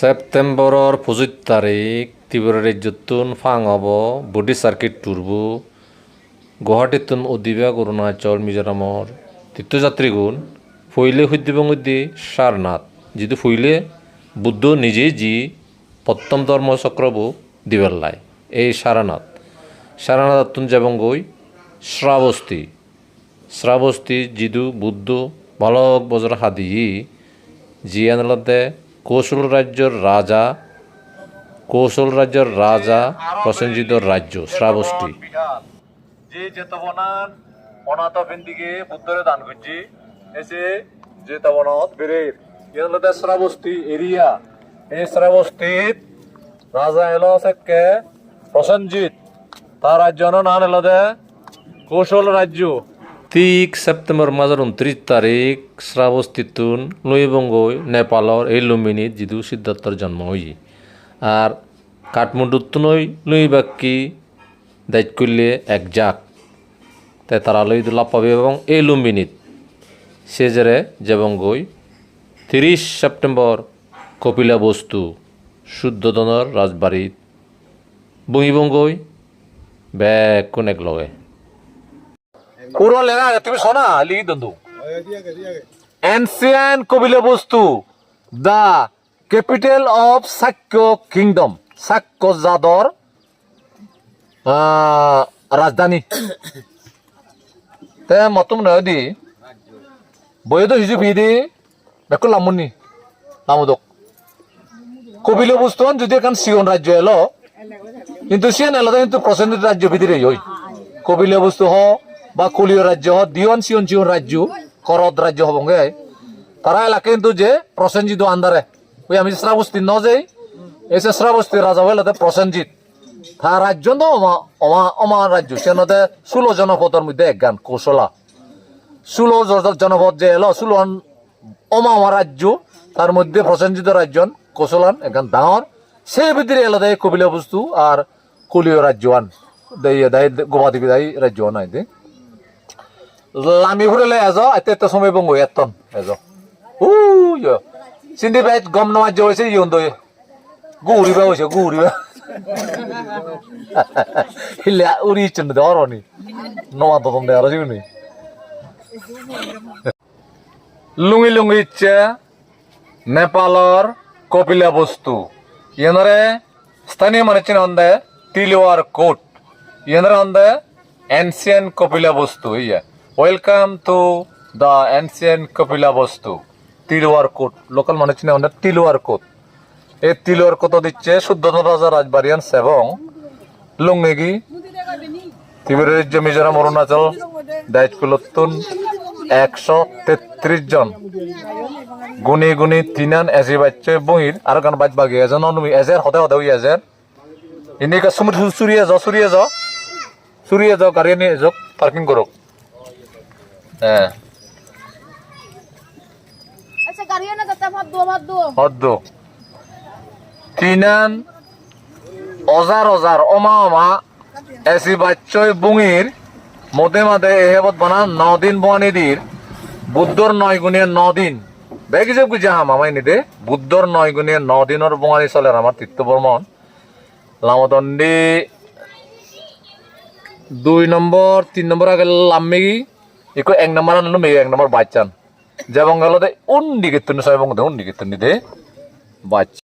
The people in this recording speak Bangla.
ছেপ্টেম্বৰৰ পঁচিছ তাৰিখ ত্ৰিপুৰা ৰাজ্যতোন ফাং হ'ব বডি চাৰ্কিট টুৰব গুৱাহাটীতোন অধিবেশ অৰুণাচল মিজোৰামৰ তীৰ্থযাত্ৰীগুণ ফৈলে সূৰ্যবংগী সারনাথ যিটো ফৈলে বুদ্ধ নিজেই যি প্রথম ধর্মচক্রবু দিবেল্লাই এই সারানাথ। সারানাথতুন যাবঙ্গই শ্রাবস্তি। শ্রাবস্তি যিদু বুদ্ধ বালক বজর হাদি যি কৌশল রাজ্যর রাজা, কৌশল রাজ্যর রাজা প্রসেনজিত রাজ্য বিহার যে জেতবনান অনাথ ফেন্দিকে বুদ্ধরে দান করছি, এসে জেতবনত বেরের ইয়ানলতে শ্রাবস্তি এরিয়া। এই শ্রাবস্তিত রাজা এলো সেকে প্রসেনজিৎ। তার রাজ্য নান এলদে কৌশল রাজ্য। তিক সেপ্টেম্বর মাজার উনত্রিশ তারিখ শ্রাবস্তিতুন লুইবঙ্গই নেপালর এই লুম্বিনীত যিদু সিদ্ধার্থর জন্ম হই। আর কাঠমান্ডুতুনই লুইবাক্কি দায়িত্ব করলে এক জাক। তাই তারা লই লাভ পাবে এবং এই লুম্বিনীত সেজেরে যেবঙ্গই তিরিশ সেপ্টেম্বর কপিলা বস্তু শুদ্ধধনৰ রাজবাড়িত বহিবঙ্গই ব্যাগ কোনেক লগে। আছে, তুমি শোনা? লিখি দন্দু ancient Kapilavastu the capital of Shakya kingdom Shakya জাদর রাজধানী তে মতম নয় দি। বইতো হিজু ফিদি বেকো লামুনি লামুদক কবিলা বস্তু যদি এখন সিয়ন রাজ্য এলো। কিন্তু সিয়ন এলো কিন্তু প্রসেনজিৎ রাজ্য ভিতরে হই কবিলা বস্তু হ। বা কলীয় রাজ্য হ দিওয়ান সিয়ন সিয়ন রাজ্য, করদ রাজ্য হবঙ্গে তারা এলাকা কিন্তু যে প্রসেনজিৎ আন্দারে। ওই আমি শ্রাবস্তি ন যাই, এসে শ্রাবস্তি রাজা হইলে প্রসেনজিৎ। তার রাজ্য ন অমা অমা রাজ্য সেনতে ষোলো জনপদের মধ্যে এক গান, কৌশলা। ষোলো জনপদ যে এলো ষোলো অমা অমা রাজ্য, তার মধ্যে প্রসেনজিৎ রাজ্য কৌশলান একখান ডাঙর। সেই ভিতরে এলো দেয় কবিলা বস্তু আর কলীয় রাজ্যওয়ান। দেয় দেয় গোবাদেবী দেয় রাজ্যওয়ান আই দে লামি ফুড়লে এজ এতে সময় বঙ্গ এতন এজ। উ চিন্তি পাই গম নমাজ হয়েছে ইয়ন দই। গুড়িবা হয়েছে গুড়িবা ഇല്ല ഒരു ഈച്ചുണ്ട് ഓർമ്മ ഇന്ന് മാത്രം അറിയുന്നു লুঙি লুঙি ইচ্ছে নেপালর কপিলা বস্তু। এনরে স্থানীয় মানুষের অন্দে তিলওয়ার কোট। এনরে অন্দে ancient Kapilavastu, yeah. Welcome to the ancient Kapilavastu Tilaurakot local মানে চিনে অনেক তিলুয়ার কোট এই তিলুয়ার কোট দিচ্ছে শুদ্ধধন রাজা রাজবাড়িয়ান এবং লুঙ্গিগি ত্রিপুরা রাজ্য মিজোরাম অরুণাচল দায়িত্বতুন একশো তেত্রিশ জন গুণি গুণি তিনান এজি বাচ্চা বহির আর গান বাজ বাগি এজন এজের হতে হতে এজের ইন্ডিকা সুমুর সুরিয়ে যাও সুরিয়ে যাও সুরিয়ে যাও গাড়ি নিয়ে যাও পার্কিং করো হ্যাঁ। আচ্ছা গাড়ি না যাতে ভাত দো ভাত দো হদ্দ তিনান অজার অজার অমা অমা এসি বাচ্চয় বুঙির মধ্যে মাঝে এহেবত বানা নদিন বনিদির বুদ্ধর নয় গুণিয়ে নদিন। বেগি যে বুঝা হাম আমায় নিদে বুদ্ধর নয় গুণিয়ে নদিনের বঙালি চলে আমার তীর্থ বর্মন লামদণ্ডি দুই নম্বর তিন নম্বর আগে লাম্মেগি ইকো এক নম্বর আনলো মেয়ে এক নম্বর বাচ্চান। যে বঙ্গালতে উন্ডি কীর্তন ছয় বঙ্গ উন্ডি কীর্তন দে বাচ্চা।